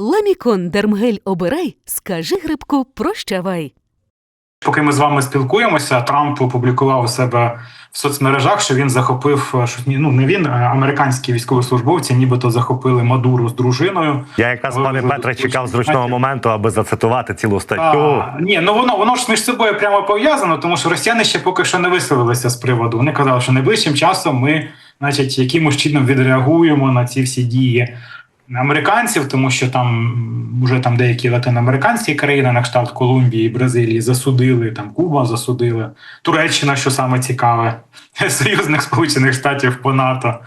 Ламікон Дермгель обирай, скажи грибку прощавай. Поки ми з вами спілкуємося, Трамп опублікував у себе в соцмережах, що він захопив е, що ну не він, а американські військовослужбовці, нібито захопили Мадуру з дружиною. Я якраз, пане Петре, чекав зручного моменту, аби зацитувати цілу статтю. А, ні, ну воно воно ж між собою прямо пов'язано, тому що росіяни ще поки що не висловилися з приводу. Вони казали, що найближчим часом ми, значить, якимось чином відреагуємо на ці всі дії американців, тому що там вже там деякі латиноамериканські країни, на кшталт Колумбії, Бразилії, засудили, там Куба засудили, Туреччина, що саме цікаве, союзник Сполучених Штатів по НАТО.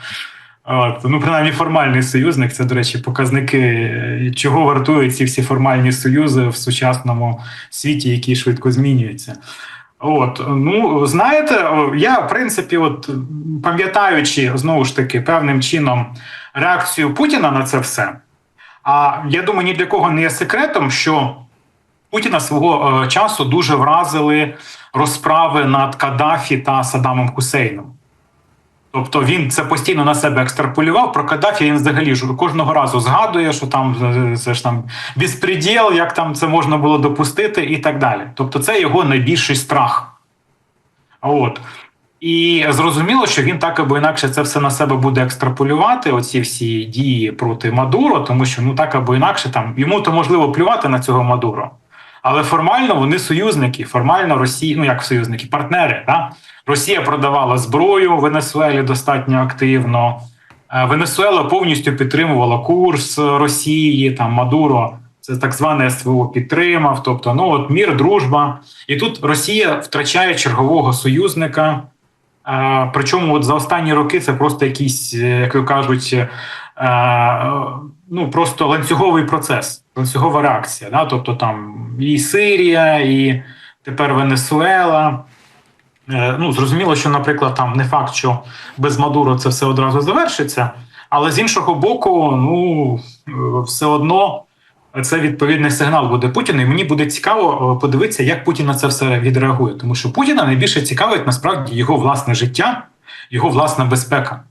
От, ну, принаймні, формальний союзник це, до речі, показники, чого вартують ці всі формальні союзи в сучасному світі, який швидко змінюється. От, ну, знаєте, я, в принципі, от пам'ятаючи знову ж таки певним чином реакцію Путіна на це все. А я думаю, ні для кого не є секретом, що Путіна свого е, часу дуже вразили розправи над Каддафі та Саддамом Хусейном. Тобто він це постійно на себе екстраполював. Про Каддафі він взагалі ж кожного разу згадує, що там е, це ж там безпреділ, як там це можна було допустити, і так далі. Тобто, це його найбільший страх. От. І зрозуміло, що він так або інакше це все на себе буде екстраполювати, оці всі дії проти Мадуро, тому що ну так або інакше там йому то можливо плювати на цього Мадуро. Але формально вони союзники, формально Росії, ну як союзники, партнери. Да? Росія продавала зброю Венесуелі достатньо активно. Е, Венесуела повністю підтримувала курс Росії, там Мадуро. Це так зване СВО підтримав. Тобто, ну от мір, дружба. І тут Росія втрачає чергового союзника. Е, Причому от за останні роки це просто якийсь, е, як кажуть, ну просто ланцюговий процес, ланцюгова реакція. Да? Тобто там і Сирія, і тепер Венесуела. Е, Ну, зрозуміло, що, наприклад, там не факт, що без Мадуро це все одразу завершиться, але з іншого боку, ну все одно це відповідний сигнал буде Путіну. І мені буде цікаво е, подивитися, як Путін на це все відреагує. Тому що Путіна найбільше цікавить насправді його власне життя, його власна безпека.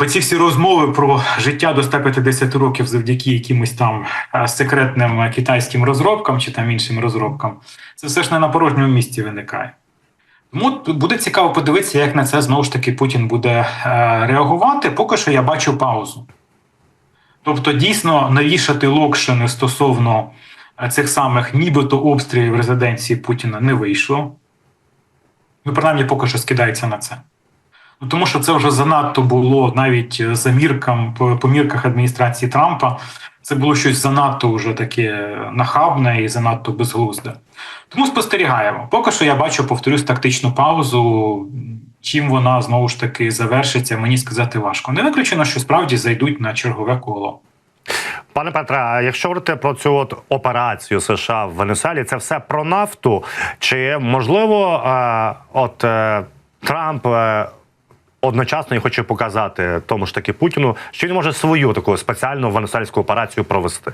Оці всі розмови про життя до 150 років завдяки якимось там е, секретним китайським розробкам чи там іншим розробкам, це все ж не на порожньому місці виникає. Тому буде цікаво подивитися, як на це знову ж таки Путін буде е, реагувати. Поки що я бачу паузу. Тобто, дійсно навішати локшини стосовно е, цих самих нібито обстрілів резиденції Путіна не вийшло. Ну, принаймні, поки що скидається на це. Ну, тому що це вже занадто було навіть за міркам, по, мірках адміністрації Трампа. Це було щось занадто вже таке нахабне і занадто безглузде. Тому спостерігаємо. Поки що я бачу, повторюсь, тактичну паузу. Чим вона знову ж таки завершиться, мені сказати важко. Не виключено, що справді зайдуть на чергове коло. Пане Петре, а якщо говорити про цю от операцію США в Венесуелі, це все про нафту? Чи можливо, е, от е, Трамп е, одночасно і хоче показати тому ж таки Путіну, що він може свою таку спеціальну венесуельську операцію провести?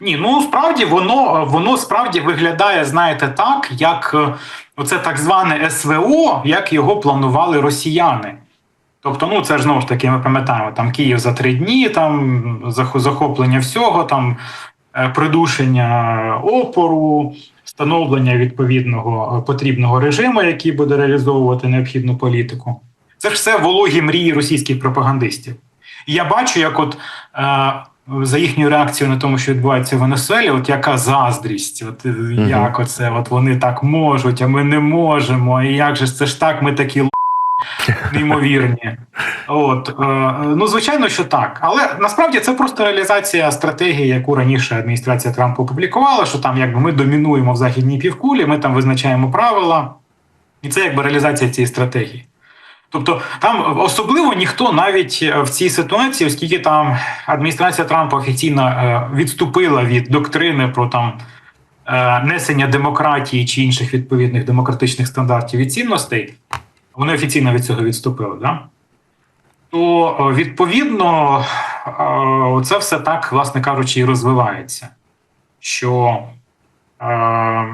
Ні, ну справді воно воно справді виглядає, знаєте, так, як е, оце так зване СВО, як його планували росіяни. Тобто, ну це ж знову ж таки, ми пам'ятаємо, там Київ за три дні, там захоплення всього, там е, придушення опору, встановлення відповідного е, потрібного режиму, який буде реалізовувати необхідну політику. Це ж все вологі мрії російських пропагандистів. І я бачу, як от е, за їхню реакцію на тому, що відбувається в Венесуелі, от яка заздрість, от угу. як оце, от вони так можуть, а ми не можемо. І як же це ж так, ми такі неймовірні. От е, ну звичайно, що так. Але насправді це просто реалізація стратегії, яку раніше адміністрація Трампа опублікувала, що там якби ми домінуємо в західній півкулі, ми там визначаємо правила, і це якби реалізація цієї стратегії. Тобто там особливо ніхто навіть в цій ситуації, оскільки там адміністрація Трампа офіційно е, відступила від доктрини про там е, несення демократії чи інших відповідних демократичних стандартів і цінностей, вони офіційно від цього відступили. Да? То е, відповідно е, це все так, власне кажучи, і розвивається. Що е,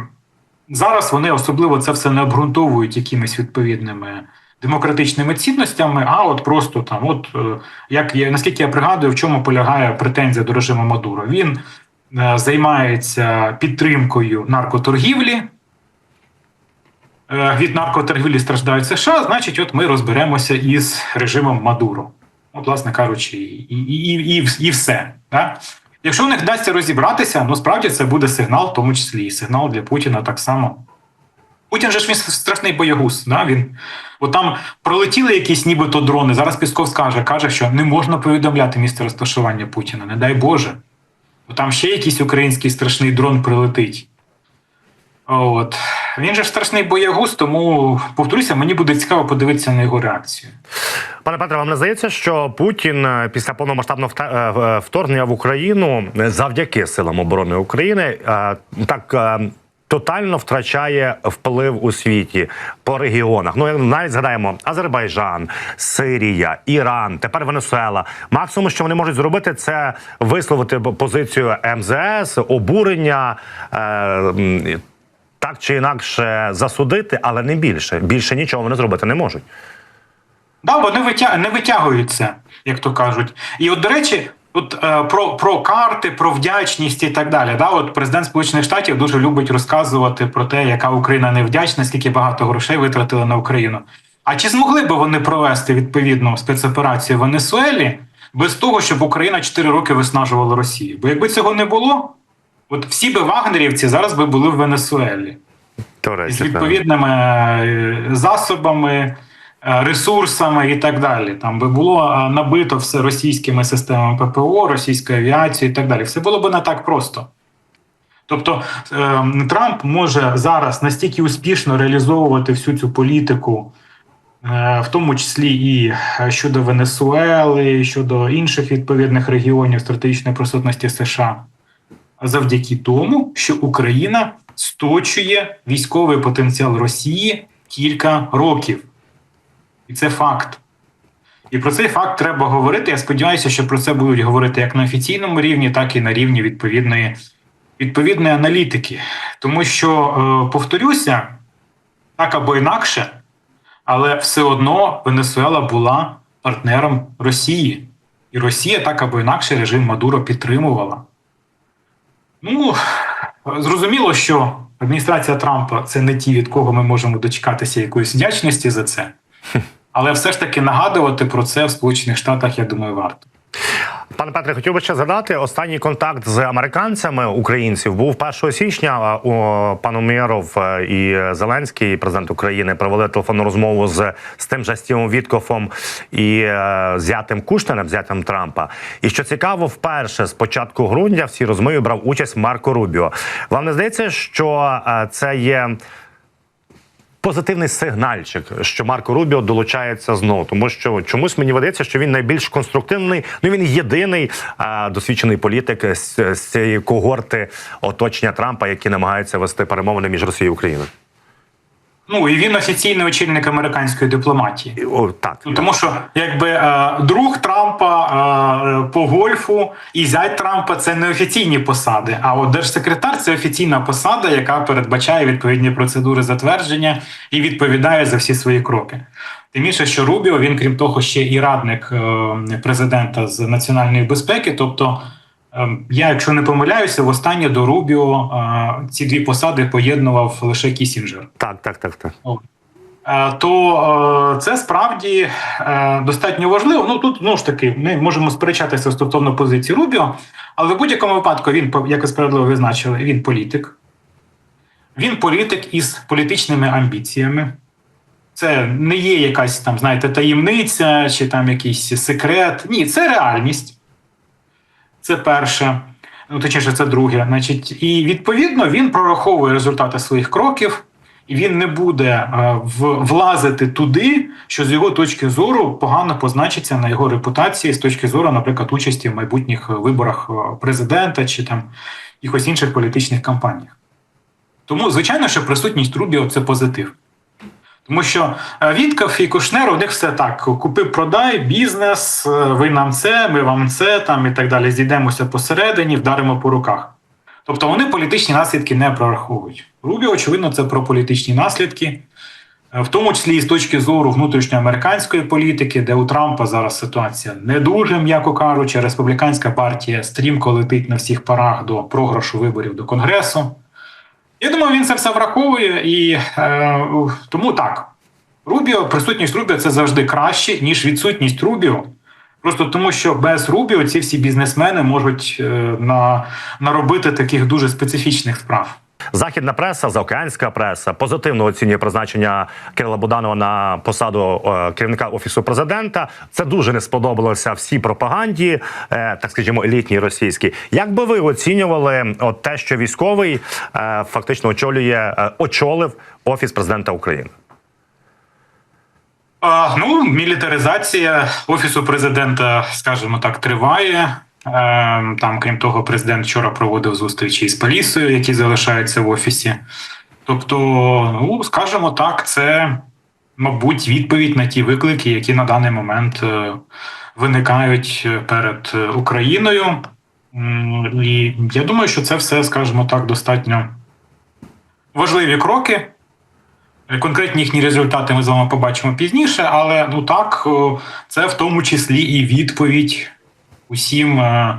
зараз вони особливо це все не обґрунтовують якимись відповідними демократичними цінностями, а от просто там, от е, як я наскільки я пригадую, в чому полягає претензія до режиму Мадуро. Він е, займається підтримкою наркоторгівлі. Е, Від наркоторгівлі страждають США, значить, от ми розберемося із режимом Мадуро. От, власне кажучи, і, і, і, і, все. Да? Якщо в них вдасться розібратися, ну справді це буде сигнал, в тому числі і сигнал для Путіна так само. Путін же ж він страшний боягуз. Да? Він, от там пролетіли якісь нібито дрони. Зараз Пісков скаже, каже, що не можна повідомляти місце розташування Путіна, не дай Боже. Бо там ще якийсь український страшний дрон прилетить. От. Він же страшний боягуз, тому повторюся, мені буде цікаво подивитися на його реакцію. Пане Петре, вам не здається, що Путін е, після повномасштабного е, е, вторгнення в Україну завдяки силам оборони України так. Тотально втрачає вплив у світі по регіонах. Ну навіть згадаємо Азербайджан, Сирія, Іран, тепер Венесуела. Максимум, що вони можуть зробити, це висловити позицію МЗС, обурення. Так чи інакше засудити, але не більше. Більше нічого вони зробити не можуть. Да, вони витя... не витягуються, як то кажуть. І от, до речі, от е, про, про карти, про вдячність і так далі. Да? От президент Сполучених Штатів дуже любить розказувати про те, яка Україна невдячна, скільки багато грошей витратила на Україну. А чи змогли би вони провести відповідну спецоперацію в Венесуелі без того, щоб Україна 4 роки виснажувала Росію? Бо якби цього не було, от всі би вагнерівці зараз би були в Венесуелі з відповідними е, засобами, е, ресурсами і так далі. Там би було набито все російськими системами ППО, російською авіацією і так далі. Все було б не так просто. Тобто е, Трамп може зараз настільки успішно реалізовувати всю цю політику, в тому числі і щодо Венесуели, і щодо інших відповідних регіонів стратегічної присутності США, завдяки тому, що Україна сточує військовий потенціал Росії кілька років. І це факт. І про цей факт треба говорити. Я сподіваюся, що про це будуть говорити як на офіційному рівні, так і на рівні відповідної, відповідної аналітики. Тому що, е, повторюся, так або інакше, але все одно Венесуела була партнером Росії. І Росія так або інакше режим Мадуро підтримувала. Ну, зрозуміло, що адміністрація Трампа це не ті, від кого ми можемо дочекатися якоїсь вдячності за це. Але все ж таки нагадувати про це в Сполучених Штатах, я думаю, варто. Пане Петре, хотів би ще згадати останній контакт з американцями українців був 1 січня. У пану Мєров е, і Зеленський, президент України, провели телефонну розмову з, з тим же Стівом Віткофом і е, зятим Кушнером, зятим Трампа. І що цікаво, вперше з початку грудня в цій розмові брав участь Марко Рубіо. Вам не здається, що е, це є позитивний сигнальчик, що Марко Рубіо долучається знову, тому що чомусь мені видається, що він найбільш конструктивний. Ну він єдиний а, досвідчений політик з, з цієї когорти оточення Трампа, які намагаються вести перемовини між Росією і Україною. Ну і він офіційний очільник американської дипломатії. О, так Ну, тому що якби е, друг Трампа е, по гольфу і зять Трампа це не офіційні посади. А от держсекретар це офіційна посада, яка передбачає відповідні процедури затвердження і відповідає за всі свої кроки. Тим більше, що Рубіо він, крім того, ще і радник е, президента з національної безпеки. Тобто, я, якщо не помиляюся, востаннє до Рубіо е, ці дві посади поєднував лише Кісінджер. так, так, так, так. Е, то е, це справді достатньо важливо. Ну тут знову ж таки ми можемо сперечатися стосовно позиції Рубіо, але в будь-якому випадку він, як ви справедливо визначили, він політик. Він політик із політичними амбіціями. Це не є якась там, знаєте, таємниця чи там якийсь секрет. Ні, це реальність. Це перше. Ну, точніше, це друге. Значить, і відповідно він прораховує результати своїх кроків, і він не буде е, влазити туди, що з його точки зору погано позначиться на його репутації з точки зору, наприклад, участі в майбутніх виборах е, президента чи там якихось інших політичних кампаніях. Тому, звичайно, що присутність Рубіо це позитив. Тому що е, Вітков і Кушнер у них все так: купи-продай, бізнес, е, ви нам це, ми вам це, там і так далі. Зійдемося посередині, вдаримо по руках. Тобто вони політичні наслідки не прораховують. Рубі, очевидно, це про політичні наслідки. Е, В тому числі і з точки зору внутрішньоамериканської політики, де у Трампа зараз ситуація не дуже, м'яко кажучи, республіканська партія стрімко летить на всіх парах до програшу виборів до Конгресу. Я думаю, він це все враховує, і е, тому так. Рубіо, присутність Рубіо це завжди краще, ніж відсутність Рубіо. Просто тому, що без Рубіо ці всі бізнесмени можуть е, на, наробити таких дуже специфічних справ. Західна преса, заокеанська преса позитивно оцінює призначення Кирила Буданова на посаду е, керівника офісу президента. Це дуже не сподобалося всій пропаганді, е, так скажімо, елітній російській. Як би ви оцінювали от те, що військовий е, фактично очолює очолив офіс президента України? А, ну, мілітаризація офісу президента, скажімо так, триває. Е, Там, крім того, президент вчора проводив зустрічі із Палісою, які залишаються в офісі. Тобто, ну скажімо так, це, мабуть, відповідь на ті виклики, які на даний момент е, виникають перед е, Україною. І я думаю, що це все, скажімо так, достатньо важливі кроки. Конкретні їхні результати ми з вами побачимо пізніше, але ну так, це в тому числі і відповідь усім е,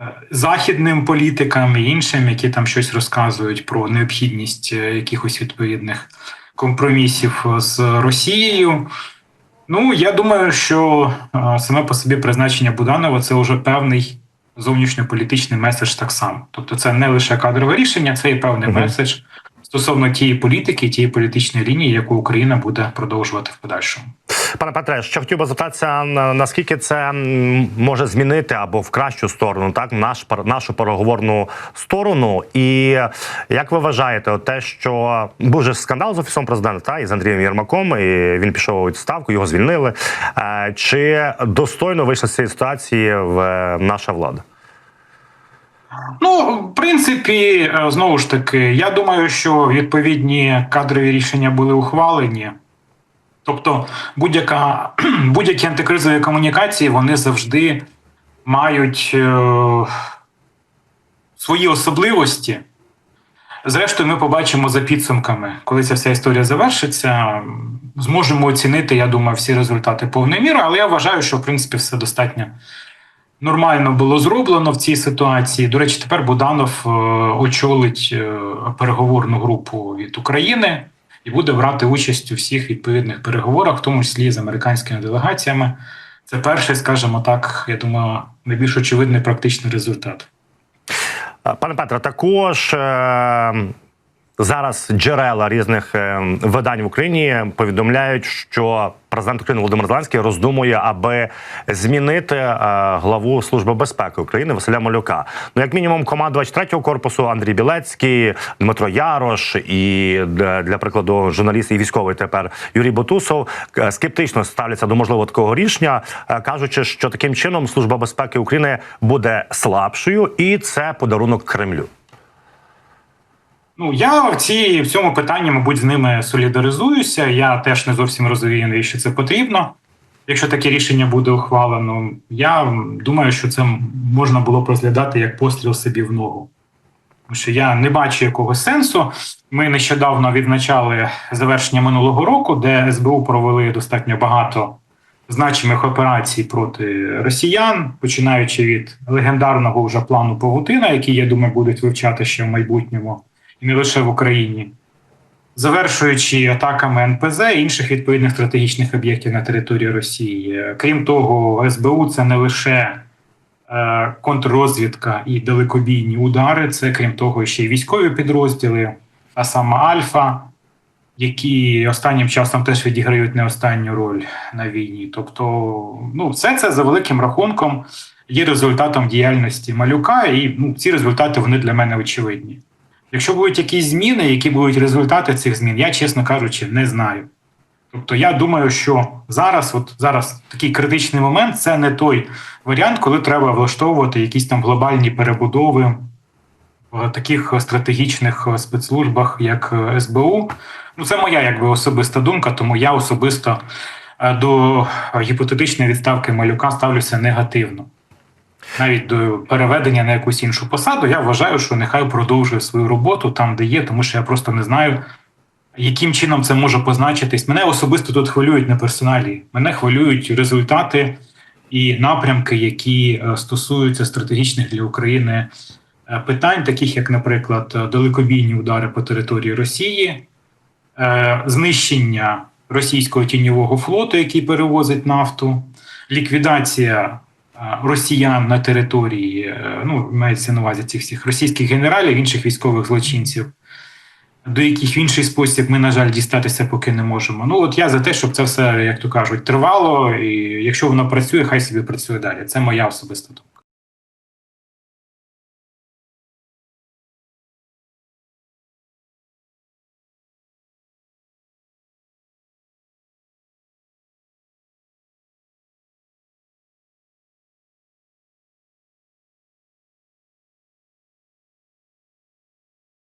е, західним політикам і іншим, які там щось розказують про необхідність е, якихось відповідних компромісів з Росією. Ну, я думаю, що саме по собі призначення Буданова це вже певний зовнішньополітичний меседж так само. Тобто, це не лише кадрове рішення, це і певний Мгм. меседж стосовно тієї політики, тієї політичної лінії, яку Україна буде продовжувати в подальшому. Пане Петре, ще хотів би запитатися, наскільки це може змінити або в кращу сторону, так наш нашу переговорну сторону. І як ви вважаєте, те, що був же скандал з офісом президента та, із Андрієм Єрмаком, і він пішов у відставку, його звільнили. Е, Чи достойно вийшла з цієї ситуації в е, наша влада? Ну, в принципі, е, знову ж таки, я думаю, що відповідні кадрові рішення були ухвалені. Тобто, будь-яка будь-які антикризові комунікації вони завжди мають е, свої особливості. Зрештою, ми побачимо за підсумками, коли ця вся історія завершиться. Зможемо оцінити, я думаю, всі результати повної міри, але я вважаю, що в принципі все достатньо нормально було зроблено в цій ситуації. До речі, тепер Буданов е, очолить е, переговорну групу від України і буде брати участь у всіх відповідних переговорах, в тому числі з американськими делегаціями. Це перший, скажімо так, я думаю, найбільш очевидний практичний результат. Пане Петре, також е, зараз джерела різних е, видань в Україні повідомляють, що президент України Володимир Зеленський роздумує, аби змінити е, главу Служби безпеки України Василя Малюка. Ну, як мінімум, команда 23-го корпусу Андрій Білецький, Дмитро Ярош і для, прикладу журналіст і військовий тепер Юрій Бутусов е, скептично ставляться до можливого такого рішення, кажучи, що таким чином Служба безпеки України буде слабшою, і це подарунок Кремлю. Ну, я в цій в цьому питанні, мабуть, з ними солідаризуюся. Я теж не зовсім розумію, навіщо це потрібно. Якщо таке рішення буде ухвалено, я думаю, що це можна було б розглядати як постріл собі в ногу. Тому що я не бачу якогось сенсу. Ми нещодавно відзначали завершення минулого року, де СБУ провели достатньо багато значимих операцій проти росіян, починаючи від легендарного вже плану Павутина, який, я думаю, будуть вивчати ще в майбутньому, і не лише в Україні, завершуючи атаками НПЗ і інших відповідних стратегічних об'єктів на території Росії. Крім того, СБУ це не лише е, контррозвідка і далекобійні удари, це крім того, ще й військові підрозділи, а саме Альфа, які останнім часом теж відіграють не останню роль на війні. Тобто, ну, все це за великим рахунком є результатом діяльності малюка, і ну, ці результати вони для мене очевидні. Якщо будуть якісь зміни, які будуть результати цих змін, я, чесно кажучи, не знаю. Тобто, я думаю, що зараз, от зараз такий критичний момент, це не той варіант, коли треба влаштовувати якісь там глобальні перебудови в таких стратегічних спецслужбах, як СБУ. Ну, це моя якби особиста думка, тому я особисто е, до гіпотетичної відставки малюка ставлюся негативно. Навіть до переведення на якусь іншу посаду, я вважаю, що нехай продовжує свою роботу там, де є, тому що я просто не знаю, Яким чином це може позначитись? Мене особисто тут хвилюють не персоналі. Мене хвилюють результати і напрямки, які е, стосуються стратегічних для України е, питань, таких як, наприклад, е, далекобійні удари по території Росії, знищення російського тіньового флоту, який перевозить нафту, ліквідація росіян на території, е, ну мається на увазі цих всіх російських генералів, інших військових злочинців, до яких в інший спосіб ми, на жаль, дістатися поки не можемо. Ну от я за те, щоб це все, як то кажуть, тривало, і якщо воно працює, хай собі працює далі. Це моя особиста думка.